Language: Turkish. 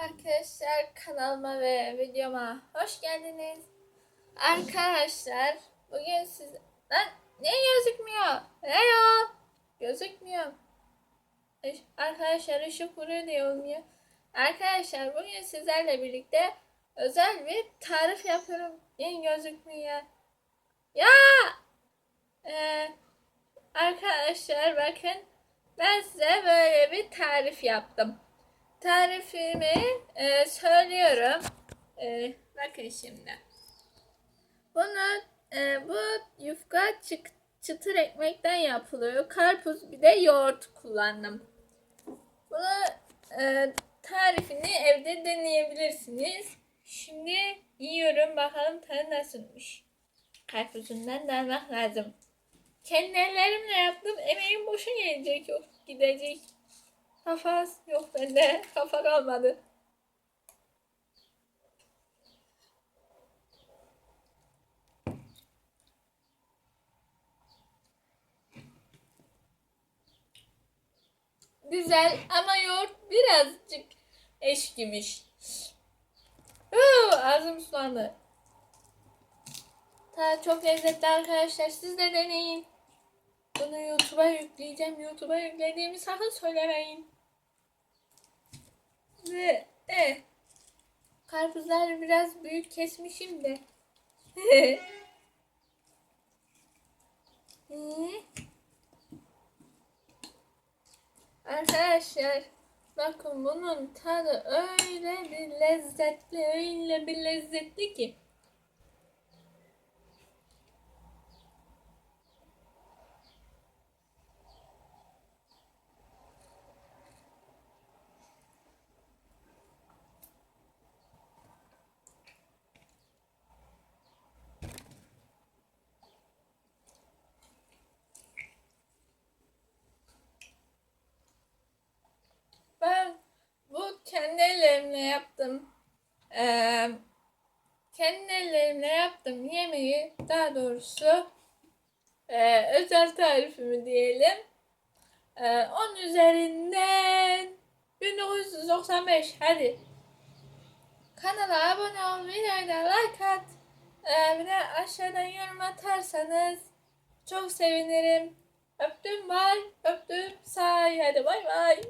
Arkadaşlar kanalıma ve videoma hoş geldiniz. Arkadaşlar bugün siz... Lan ne gözükmüyor? Hello. Gözükmüyor. Arkadaşlar ışık vuruyor diye olmuyor. Arkadaşlar bugün sizlerle birlikte özel bir tarif yapıyorum. Niye gözükmüyor? Ya! Ee, arkadaşlar bakın ben size böyle bir tarif yaptım. Tarifimi e, söylüyorum. E, bakın şimdi. Bunu e, bu yufka çık, çıtır ekmekten yapılıyor. Karpuz bir de yoğurt kullandım. Bunu e, tarifini evde deneyebilirsiniz. Şimdi yiyorum bakalım tadı nasılmış. Karpuzundan da almak lazım. Kendi ellerimle yaptım. Emeğim boşa gelecek yok gidecek. Kafa yok bende. Kafa kalmadı. Güzel ama yoğurt birazcık eşkimiş. Huu, ağzım sulandı. Ta çok lezzetli arkadaşlar. Siz de deneyin. Bunu YouTube'a yükleyeceğim. YouTube'a yüklediğimi sakın söylemeyin. Ve e, karpuzları biraz büyük kesmişim de. Arkadaşlar bakın bunun tadı öyle bir lezzetli öyle bir lezzetli ki. Ben bu kendi ellerimle yaptım. Ee, kendi ellerimle yaptım yemeği daha doğrusu e, özel tarifimi diyelim. Ee, 10 üzerinden 1995 hadi. Kanala abone ol, videoya like at. Ee, bir de aşağıdan yorum atarsanız çok sevinirim. Öptüm bay, öptüm say. Hadi bay bay.